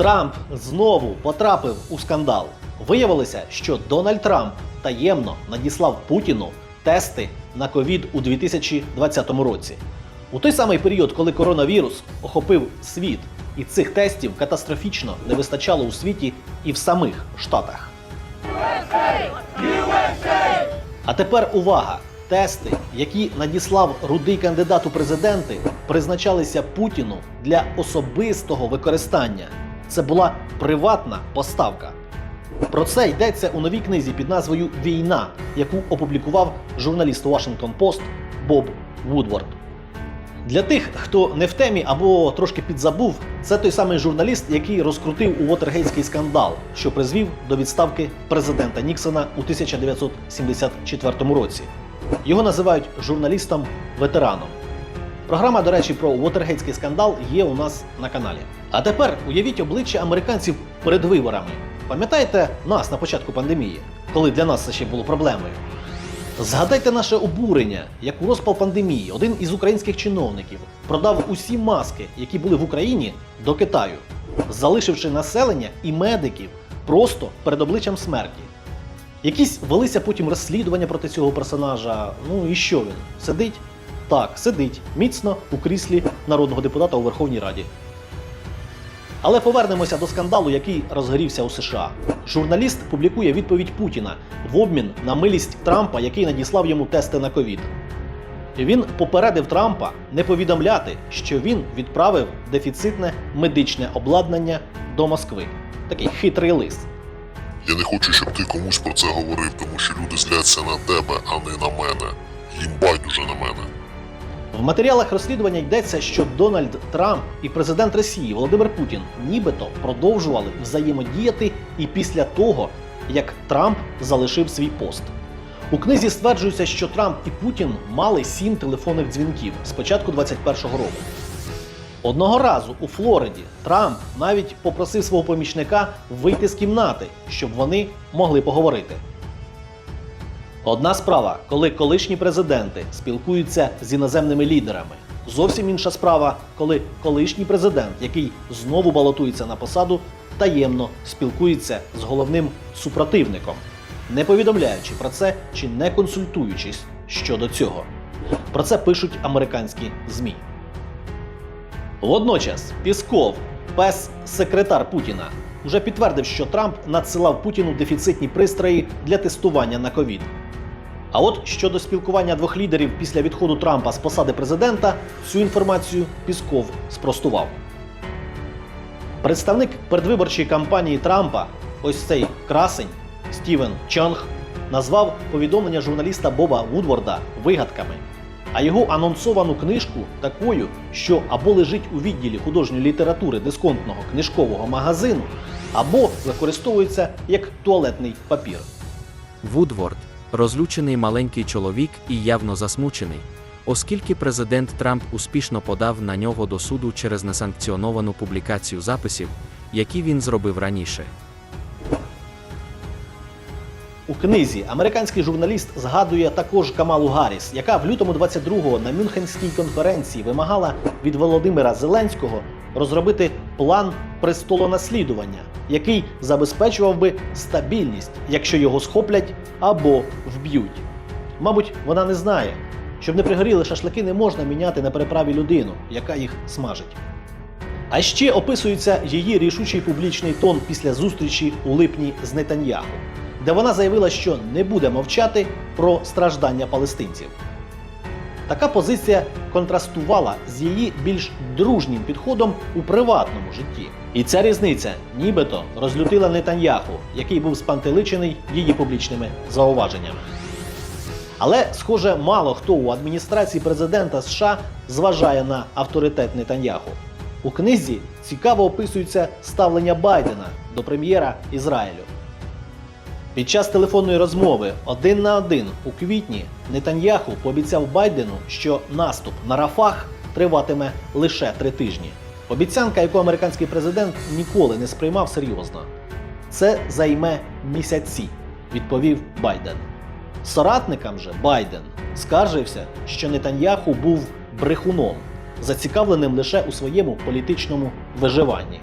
Трамп знову потрапив у скандал. Виявилося, що Дональд Трамп таємно надіслав Путіну тести на ковід у 2020 році. У той самий період, коли коронавірус охопив світ, і цих тестів катастрофічно не вистачало у світі і в самих Штатах. А тепер увага! Тести, які надіслав рудий кандидат у президенти, призначалися Путіну для особистого використання. Це була приватна поставка. Про це йдеться у новій книзі під назвою Війна, яку опублікував журналіст Washington Post Боб Вудворд. Для тих, хто не в темі або трошки підзабув, це той самий журналіст, який розкрутив Уотергейський скандал, що призвів до відставки президента Ніксона у 1974 році. Його називають журналістом-ветераном. Програма, до речі, про Уотергейтський скандал є у нас на каналі. А тепер уявіть обличчя американців перед виборами. Пам'ятаєте нас на початку пандемії, коли для нас це ще було проблемою? Згадайте наше обурення, як у розпал пандемії один із українських чиновників продав усі маски, які були в Україні, до Китаю, залишивши населення і медиків просто перед обличчям смерті. Якісь велися потім розслідування проти цього персонажа. Ну і що він? Сидить? Так, сидить міцно у кріслі народного депутата у Верховній Раді. Але повернемося до скандалу, який розгорівся у США. Журналіст публікує відповідь Путіна в обмін на милість Трампа, який надіслав йому тести на ковід. Він попередив Трампа не повідомляти, що він відправив дефіцитне медичне обладнання до Москви. Такий хитрий лист. Я не хочу, щоб ти комусь про це говорив, тому що люди зляться на тебе, а не на мене. Їм байдуже на мене. В матеріалах розслідування йдеться, що Дональд Трамп і президент Росії Володимир Путін нібито продовжували взаємодіяти і після того, як Трамп залишив свій пост. У книзі стверджується, що Трамп і Путін мали сім телефонних дзвінків з початку 21-го року. Одного разу у Флориді Трамп навіть попросив свого помічника вийти з кімнати, щоб вони могли поговорити. Одна справа, коли колишні президенти спілкуються з іноземними лідерами. Зовсім інша справа, коли колишній президент, який знову балотується на посаду, таємно спілкується з головним супротивником, не повідомляючи про це чи не консультуючись щодо цього. Про це пишуть американські ЗМІ. Водночас Пісков, пес-секретар Путіна, вже підтвердив, що Трамп надсилав Путіну дефіцитні пристрої для тестування на ковід. А от щодо спілкування двох лідерів після відходу Трампа з посади президента, цю інформацію Пісков спростував. Представник передвиборчої кампанії Трампа, ось цей красень Стівен Чонг, назвав повідомлення журналіста Боба Вудворда вигадками, а його анонсовану книжку такою, що або лежить у відділі художньої літератури дисконтного книжкового магазину, або використовується як туалетний папір. Вудворд розлючений маленький чоловік і явно засмучений, оскільки президент Трамп успішно подав на нього до суду через несанкціоновану публікацію записів, які він зробив раніше. У книзі американський журналіст згадує також Камалу Гарріс, яка в лютому 22-го на Мюнхенській конференції вимагала від Володимира Зеленського розробити план престолонаслідування, який забезпечував би стабільність, якщо його схоплять або вб'ють. Мабуть, вона не знає, щоб не пригоріли шашлики, не можна міняти на переправі людину, яка їх смажить. А ще описується її рішучий публічний тон після зустрічі у липні з Нетаньяху, де вона заявила, що не буде мовчати про страждання палестинців. Така позиція контрастувала з її більш дружнім підходом у приватному житті. І ця різниця нібито розлютила Нетаньяху, який був спантеличений її публічними зауваженнями. Але, схоже, мало хто у адміністрації президента США зважає на авторитет Нетаньяху. У книзі цікаво описується ставлення Байдена до прем'єра Ізраїлю. Під час телефонної розмови один на один у квітні Нетаньяху пообіцяв Байдену, що наступ на Рафах триватиме лише три тижні. Обіцянка, яку американський президент ніколи не сприймав серйозно. Це займе місяці, відповів Байден. Соратникам же Байден скаржився, що Нетаньяху був брехуном, зацікавленим лише у своєму політичному виживанні.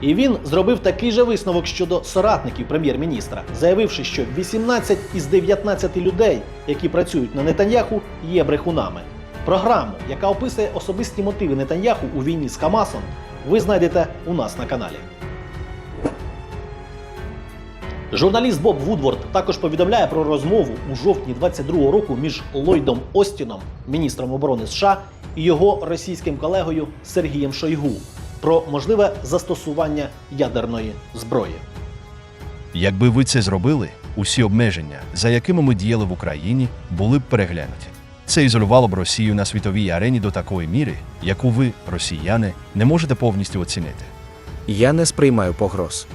І він зробив такий же висновок щодо соратників прем'єр-міністра, заявивши, що 18 із 19 людей, які працюють на Нетаньяху, є брехунами. Програму, яка описує особисті мотиви Нетаньяху у війні з Хамасом, ви знайдете у нас на каналі. Журналіст Боб Вудворд також повідомляє про розмову у жовтні 22-го року між Ллойдом Остіном, міністром оборони США, і його російським колегою Сергієм Шойгу про можливе застосування ядерної зброї. Якби ви це зробили, усі обмеження, за якими ми діяли в Україні, були б переглянуті. Це ізолювало б Росію на світовій арені до такої міри, яку ви, росіяни, не можете повністю оцінити. Я не сприймаю погроз.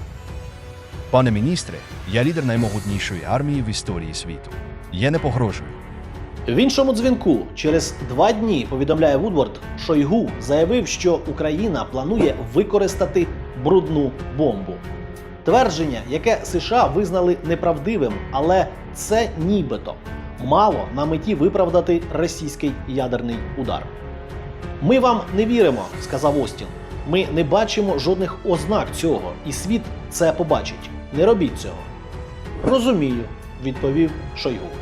Пане міністре, я лідер наймогутнішої армії в історії світу. Я не погрожую. В іншому дзвінку через два дні повідомляє Вудворд, Шойгу заявив, що Україна планує використати брудну бомбу. Твердження, яке США визнали неправдивим, але це нібито мало на меті виправдати російський ядерний удар. Ми вам не віримо, сказав Остін. Ми не бачимо жодних ознак цього, і світ це побачить. Не робіть цього. Розумію, відповів Шойгу.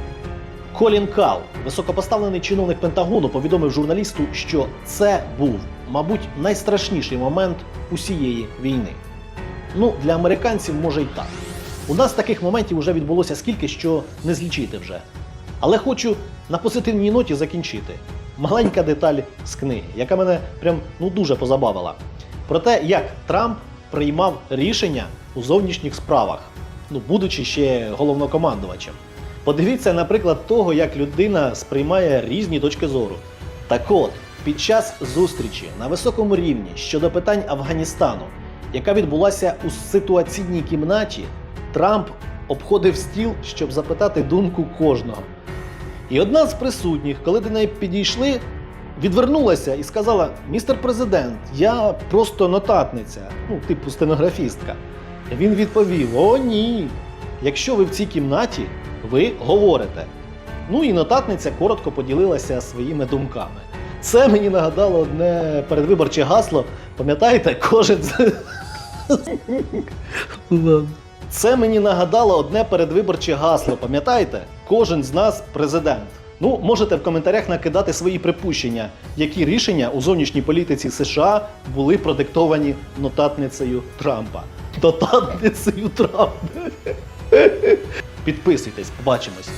Колін Кал, високопоставлений чиновник Пентагону, повідомив журналісту, що це був, мабуть, найстрашніший момент усієї війни. Ну, для американців може й так. У нас таких моментів вже відбулося скільки, що не злічити вже. Але хочу на позитивній ноті закінчити. Маленька деталь з книги, яка мене прям ну дуже позабавила. Про те, як Трамп приймав рішення у зовнішніх справах, ну будучи ще головнокомандувачем. Подивіться, наприклад, того, як людина сприймає різні точки зору. Так от, під час зустрічі на високому рівні щодо питань Афганістану, яка відбулася у ситуаційній кімнаті, Трамп обходив стіл, щоб запитати думку кожного. І одна з присутніх, коли до неї підійшли, відвернулася і сказала: Містер президент, я просто нотатниця, ну, типу стенографістка. Він відповів: О, ні. Якщо ви в цій кімнаті, ви говорите. Ну і нотатниця коротко поділилася своїми думками. Це мені нагадало одне передвиборче гасло. Пам'ятаєте, кожен. Це мені нагадало одне передвиборче гасло. Пам'ятаєте? Кожен з нас президент. Ну, можете в коментарях накидати свої припущення, які рішення у зовнішній політиці США були продиктовані нотатницею Трампа. Нотатницею Трампа. Підписуйтесь, побачимось.